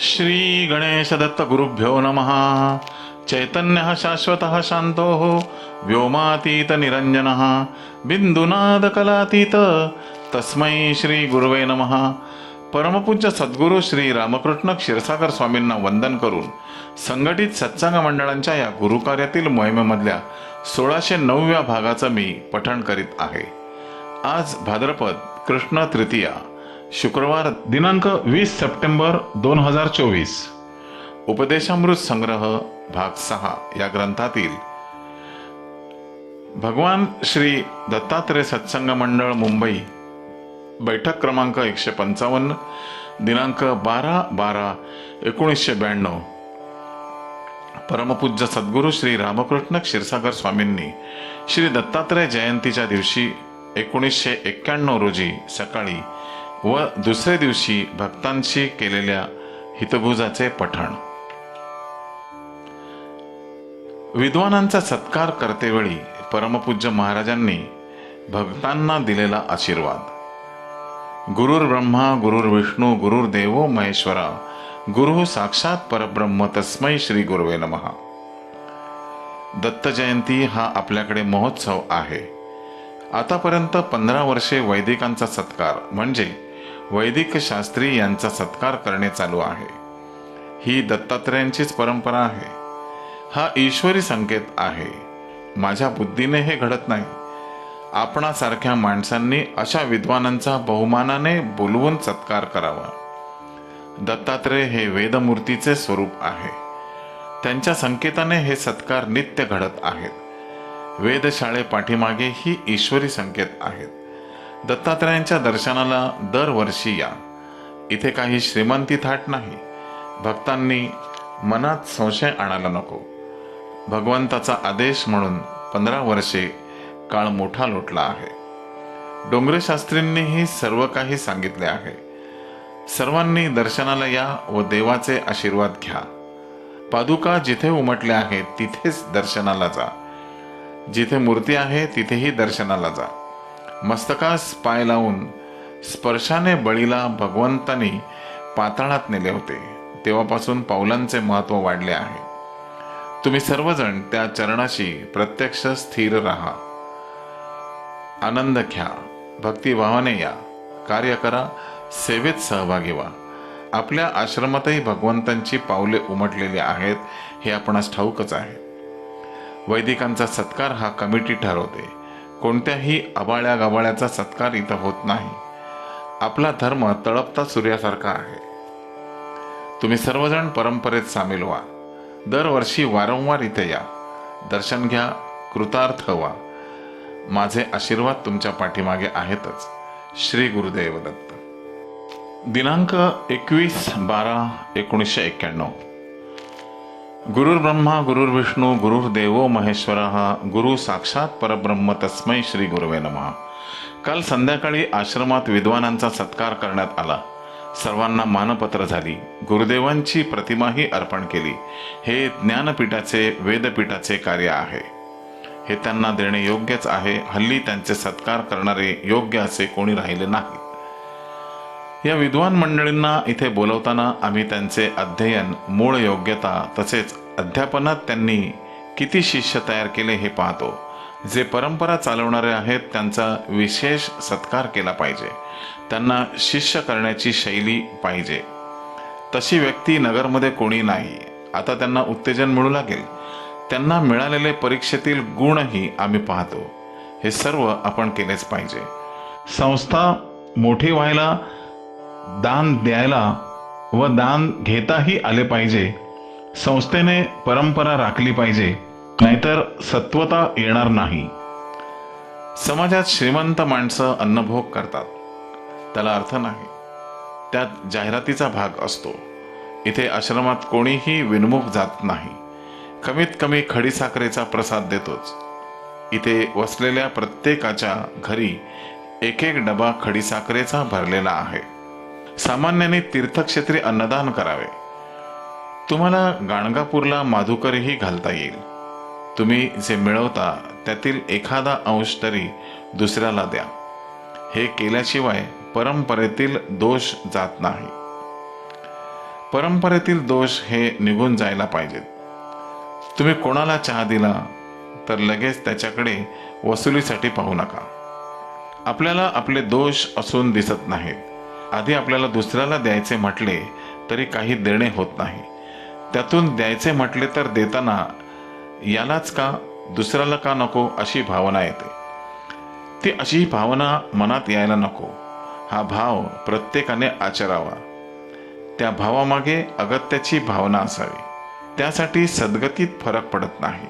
श्री गणेश दत्त गुरुभ्यो नमः। चैतन्य शाश्वत शांतो व्योमातीत निरंजन बिंदुनाद कलातीत तस्मै श्री गुरुवे नमः। परमपूज्य सद्गुरू श्री रामकृष्ण क्षीरसागर स्वामींना वंदन करून संघटित सत्संग मंडळांच्या या गुरुकार्यातील मोहिमेमधल्या सोळाशे नवव्या भागाचं मी पठण करीत आहे. आज भाद्रपद कृष्ण तृतीया. शुक्रवार दिनांक वीस सप्टेंबर दोन हजार चोवीस. उपदेशामृत संग्रह भाग सहा या ग्रंथातील. भगवान श्री दत्तात्रय सत्संग मंडळ मुंबई बैठक क्रमांक एकशे पंचावन्न दिनांक बारा बारा एकोणीसशे ब्याण्णव. परमपूज्य सद्गुरू श्री रामकृष्ण क्षीरसागर स्वामींनी श्री दत्तात्रय जयंतीच्या दिवशी एकोणीसशे एक्क्याण्णव रोजी सकाळी व दुसऱ्या दिवशी भक्तांशी केलेल्या हितभुजाचे पठण. विद्वानांचा सत्कार करतेवेळी परमपूज्य महाराजांनी भक्तांना दिलेला आशीर्वाद. गुरुर ब्रह्मा गुरुर विष्णू गुरुर देवो महेश्वरा गुरु साक्षात परब्रह्म तस्मै श्री गुरुवे नमः. दत्त जयंती हा आपल्याकडे महोत्सव आहे. आतापर्यंत पंधरा वर्षे वैदिकांचा सत्कार म्हणजे वैदिक शास्त्री यांचा सत्कार करणे चालू आहे. ही दत्तात्रयांचीच परंपरा आहे. हा ईश्वरी संकेत आहे. माझ्या बुद्धीने हे घडत नाही. आपणासारख्या माणसांनी अशा विद्वानांचा बहुमानाने बोलवून सत्कार करावा. दत्तात्रय हे वेदमूर्तीचे स्वरूप आहे. त्यांच्या संकेताने हे सत्कार नित्य घडत आहेत. वेधशाळे पाठीमागे ही ईश्वरी संकेत आहेत. दत्तात्रयांच्या दर्शनाला दरवर्षी या. इथे काही श्रीमंती थाट नाही. भक्तांनी मनात संशय आणायला नको. भगवंताचा आदेश म्हणून पंधरा वर्षे काळ मोठा लोटला आहे. डोंगरे शास्त्रींनीही सर्व काही सांगितले आहे. सर्वांनी दर्शनाला या व देवाचे आशीर्वाद घ्या. पादुका जिथे उमटल्या आहेत तिथेच दर्शनाला जा. जिथे मूर्ती आहे तिथेही दर्शनाला जा. मस्तकास पाय लावून स्पर्शाने बळीला भगवंतांनी पाताळात नेले होते. तेव्हापासून पावलांचे महत्त्व वाढले आहे. तुम्ही सर्वजण त्या चरणाशी प्रत्यक्ष स्थिर राहा. आनंद घ्या. भक्तिभावाने या. कार्य करा. सेवेत सहभागी व्हा. आपल्या आश्रमातही भगवंतांची पावले उमटलेली आहेत हे आपणास ठाऊकच आहे. वैदिकांचा सत्कार हा कमिटी ठरवते. कोणत्याही आबाळ्या गबाळ्याचा सत्कार इथं होत नाही. आपला धर्म तळपता सूर्यासारखा आहे. तुम्ही सर्वजण परंपरेत सामील व्हा. दरवर्षी वारंवार इथे या. दर्शन घ्या कृतार्थ व्हा. माझे आशीर्वाद तुमच्या पाठीमागे आहेतच. श्री गुरुदेव दत्त दिनांक एकवीस बारा एकोणीसशे एक्क्याण्णव. गुरुर ब्रह्मा गुरुर विष्णू महेश्वर गुरु साक्षात परब्रह्म तस्मै श्री गुरुवे नमः. काल संध्याकाळी आश्रमात विद्वानांचा सत्कार करण्यात आला. सर्वांना मानपत्र झाली. गुरुदेवांची प्रतिमाही अर्पण केली. हे ज्ञानपीठाचे वेदपीठाचे कार्य आहे. हे त्यांना देणे योग्यच आहे. हल्ली त्यांचे सत्कार करणारे योग्य असे कोणी राहिले नाही या विद्वान मंडळींना इथे बोलवताना आम्ही त्यांचे अध्ययन मूळ योग्यता तसेच अध्यापनात त्यांनी किती शिष्य तयार केले हे पाहतो. जे परंपरा चालवणारे आहेत त्यांचा विशेष सत्कार केला पाहिजे. त्यांना शिष्य करण्याची शैली पाहिजे. तशी व्यक्ती नगरमध्ये कोणी नाही. आता त्यांना उत्तेजन मिळू लागेल. त्यांना मिळालेले परीक्षेतील गुणही आम्ही पाहतो. हे सर्व आपण केलेच पाहिजे. संस्था मोठी व्हायला दान द्यायला व दान घेताही आले पाहिजे. संस्थेने परंपरा राखली पाहिजे नाहीतर सत्वता येणार नाही. समाजात श्रीमंत माणसं अन्नभोग करतात. त्याला अर्थ नाही. त्यात जाहिरातीचा भाग असतो. इथे आश्रमात कोणीही विनमुख जात नाही. कमीत कमी खडीसाखरेचा प्रसाद देतोच. इथे वसलेल्या प्रत्येकाच्या घरी एक एक डबा खडीसाखरेचा भरलेला आहे. सामान्याने तीर्थक्षेत्री अन्नदान करावे. तुम्हाला गाणगापूरला माधुकरीही घालता येईल. तुम्ही जे मिळवता त्यातील एखादा अंश तरी दुसऱ्याला द्या. हे केल्याशिवाय परंपरेतील दोष जात नाही. परंपरेतील दोष हे निघून जायला पाहिजेत. तुम्ही कोणाला चहा दिला तर लगेच त्याच्याकडे वसुलीसाठी पाहू नका. आपल्याला आपले दोष असून दिसत नाहीत. आधी आपल्याला दुसऱ्याला द्यायचे म्हटले तरी काही देणे होत नाही. त्यातून द्यायचे म्हटले तर देताना यालाच का दुसऱ्याला का नको अशी भावना येते. ती अशी भावना मनात यायला नको. हा भाव प्रत्येकाने आचरावा. त्या भावामागे अगत्याची भावना असावी. त्यासाठी सद्गतीत फरक पडत नाही.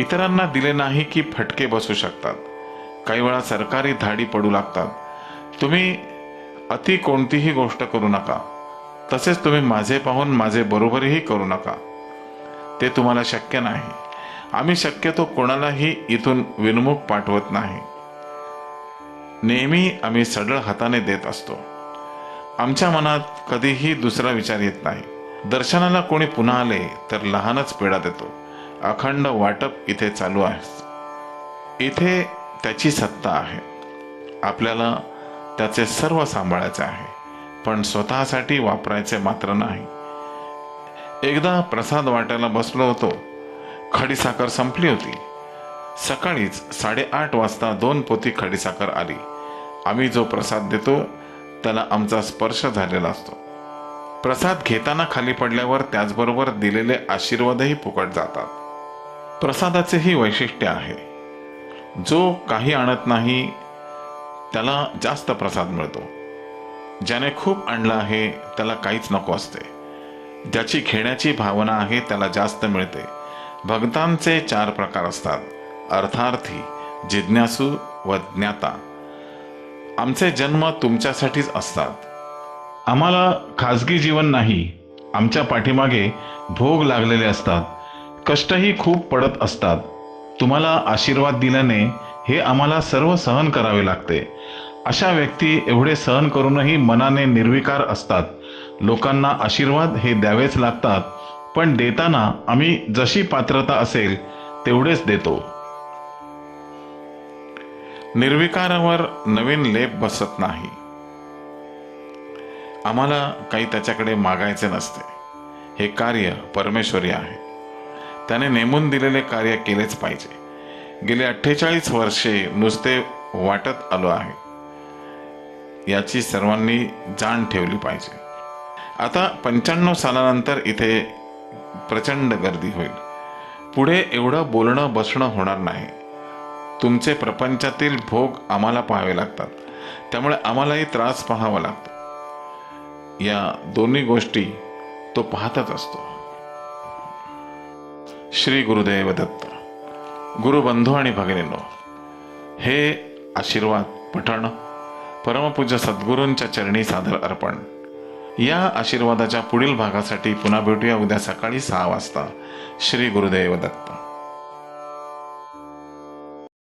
इतरांना दिले नाही की फटके बसू शकतात. काही वेळा सरकारी धाडी पडू लागतात. तुम्ही अति कोणतीही गोष्ट करू नका. तसेच तुम्ही माझे पाहून माझे बरोबरही करू नका. ते तुम्हाला शक्य नाही. आम्ही शक्यतो कोणालाही इथून विनमुख पाठवत नाही. नेहमी आम्ही सडळ हाताने देत असतो. आमच्या मनात कधीही दुसरा विचार येत नाही. दर्शनाला कोणी पुन्हा आले तर लहानच पेढा देतो. अखंड वाटप इथे चालू आहे. इथे त्याची सत्ता आहे. आपल्याला त्याचे सर्व सांभाळायचे आहे. पण स्वतःसाठी वापरायचे मात्र नाही. एकदा प्रसाद वाटायला बसलो होतो. खडीसाखर संपली होती. सकाळीच साडेआठ वाजता दोन पोती खडीसाखर आली. आम्ही जो प्रसाद देतो त्याला आमचा स्पर्श झालेला असतो. प्रसाद घेताना खाली पडल्यावर त्याचबरोबर दिलेले आशीर्वादही फुकट जातात. प्रसादाचेही वैशिष्ट्य आहे. जो काही आणत नाही त्याला जास्त प्रसाद मिळतो. ज्याने खूप आणलं आहे त्याला काहीच नको असते. ज्याची घेण्याची भावना आहे त्याला जास्त मिळते. भक्तांचे चार प्रकार असतात. अर्थार्थी जिज्ञासू व ज्ञाता. आमचे जन्म तुमच्यासाठीच असतात. आम्हाला खाजगी जीवन नाही. आमच्या पाठीमागे भोग लागलेले असतात. कष्टही खूप पडत असतात. तुम्हाला आशीर्वाद दिल्याने हे आम्हाला सर्व सहन करावे लागते. अशा व्यक्ती एवढे सहन करूनही मनाने निर्विकार असतात. लोकांना आशीर्वाद हे द्यावेच लागतात. पण देताना आम्ही जशी पात्रता असेल तेवढेच देतो. निर्विकारावर नवीन लेप बसत नाही. आम्हाला काही त्याच्याकडे मागायचे नसते. हे कार्य परमेश्वरी आहे. त्याने नेमून दिलेले कार्य केलेच पाहिजे. गेले अठ्ठेचाळीस वर्षे नुसते वाटत आलो आहे. याची सर्वांनी जाण ठेवली पाहिजे. आता पंच्याण्णव सालानंतर इथे प्रचंड गर्दी होईल. पुढे एवढं बोलणं बसणं होणार नाही. तुमचे प्रपंचातील भोग आम्हाला पाहावे लागतात. त्यामुळे आम्हालाही त्रास पाहावा लागतो. या दोन्ही गोष्टी तो पाहतच असतो. श्री गुरुदेव दत्त. गुरुबंधू आणि भगिनींनो हे आशीर्वाद पठण परमपूज्य सद्गुरूंच्या चरणी सादर अर्पण. या आशीर्वादाच्या पुढील भागासाठी पुन्हा भेटूया उद्या सकाळी सहा वाजता. श्री गुरुदेव दत्त.